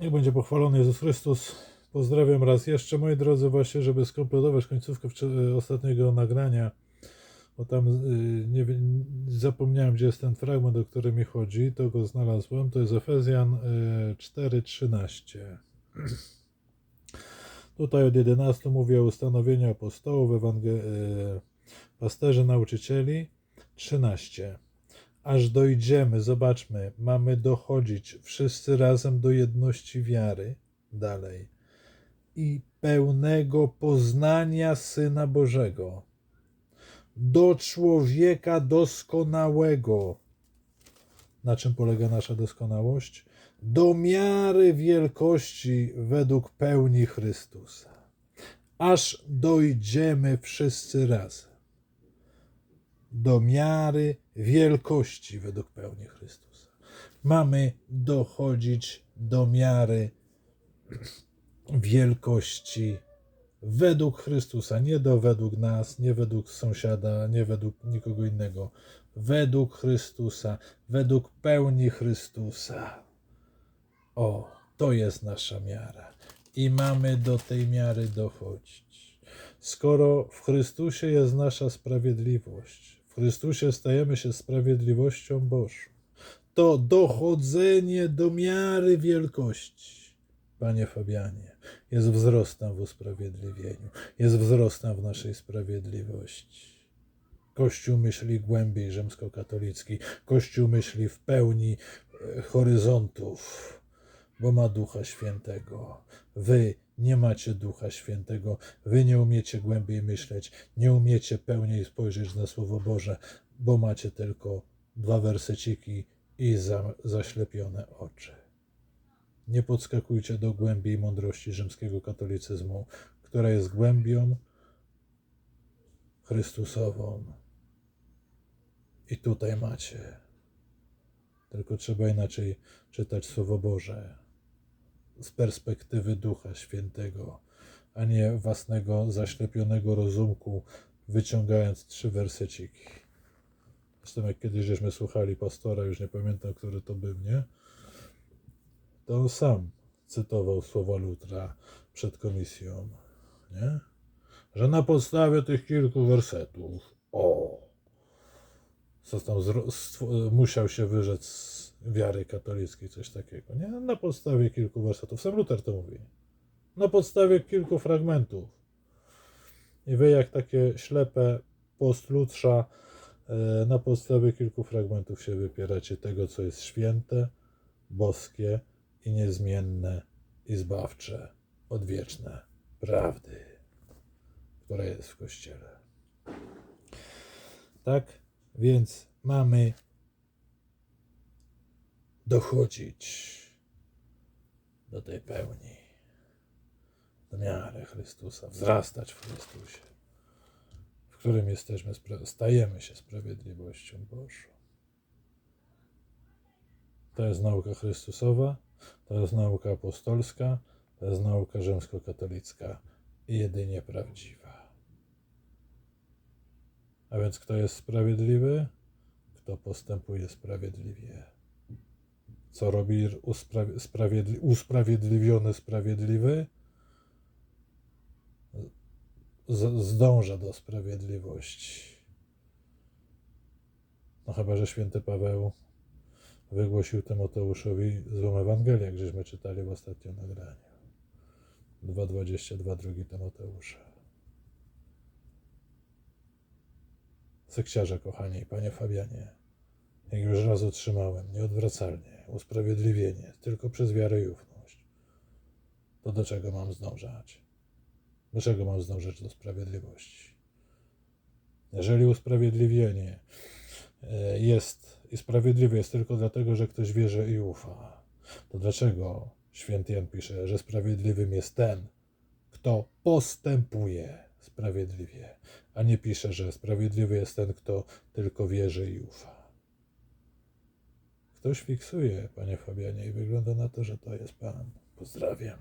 Niech będzie pochwalony Jezus Chrystus. Pozdrawiam raz jeszcze, moi drodzy, właśnie, żeby skompletować końcówkę ostatniego nagrania, bo tam y, nie, zapomniałem, gdzie jest ten fragment, o który mi chodzi, to go znalazłem. To jest Efezjan y, 4:13. Tutaj od 11 mówię o ustanowieniu apostołów, y, pasterzy, nauczycieli. 13 aż dojdziemy, zobaczmy, mamy dochodzić wszyscy razem do jedności wiary, dalej, i pełnego poznania Syna Bożego, do człowieka doskonałego. Na czym polega nasza doskonałość? Do miary wielkości według pełni Chrystusa. Aż dojdziemy wszyscy razem do miary wielkości według pełni Chrystusa. Mamy dochodzić do miary wielkości według Chrystusa, nie do według nas, nie według sąsiada, nie według nikogo innego. Według Chrystusa, według pełni Chrystusa. O, to jest nasza miara. I mamy do tej miary dochodzić. Skoro w Chrystusie jest nasza sprawiedliwość, Chrystusie stajemy się sprawiedliwością Bożą, to dochodzenie do miary wielkości, Panie Fabianie, jest wzrostem w usprawiedliwieniu, jest wzrostem w naszej sprawiedliwości. Kościół myśli głębiej rzymskokatolicki, Kościół myśli w pełni e, horyzontów, bo ma Ducha Świętego. Wy nie macie Ducha Świętego, wy nie umiecie głębiej myśleć, nie umiecie pełniej spojrzeć na Słowo Boże, bo macie tylko dwa werseciki i za, zaślepione oczy. Nie podskakujcie do głębiej mądrości rzymskiego katolicyzmu, która jest głębią Chrystusową. I tutaj macie. Tylko trzeba inaczej czytać Słowo Boże z perspektywy Ducha Świętego, a nie własnego zaślepionego rozumku, wyciągając trzy werseciki. Zresztą jak kiedyś żeśmy słuchali pastora, już nie pamiętam, który to był, nie? To on sam cytował słowa Lutra przed komisją, nie? Że na podstawie tych kilku wersetów, o, co tam musiał się wyrzec wiary katolickiej, coś takiego, nie? Na podstawie kilku wersetów. Sam Luther to mówi. Na podstawie kilku fragmentów. I wy, jak takie ślepe postlutrza, e, na podstawie kilku fragmentów się wypieracie tego, co jest święte, boskie i niezmienne i zbawcze, odwieczne prawdy, która jest w Kościele. Tak więc mamy dochodzić do tej pełni, do miary Chrystusa, wzrastać w Chrystusie, w którym jesteśmy, stajemy się sprawiedliwością Bożą. To jest nauka Chrystusowa, to jest nauka apostolska, to jest nauka rzymskokatolicka i jedynie prawdziwa. A więc kto jest sprawiedliwy? Kto postępuje sprawiedliwie. Co robi sprawiedli- usprawiedliwiony sprawiedliwy? Zdąża do sprawiedliwości. No chyba, że święty Paweł wygłosił Tymoteuszowi złą Ewangelię, jak żeśmy czytali w ostatnim nagraniu. 2,22 drugi Tymoteusza. Sekciarze, kochani, panie Fabianie, jak już raz otrzymałem nieodwracalnie usprawiedliwienie tylko przez wiarę i ufność, to do czego mam zdążać? Do czego mam zdążyć do sprawiedliwości? Jeżeli usprawiedliwienie e, jest i sprawiedliwe jest tylko dlatego, że ktoś wierzy i ufa, to dlaczego święty Jan pisze, że sprawiedliwym jest ten, kto postępuje sprawiedliwie, a nie pisze, że sprawiedliwy jest ten, kto tylko wierzy i ufa. Ktoś fiksuje, panie Fabianie, i wygląda na to, że to jest pan. Pozdrawiam.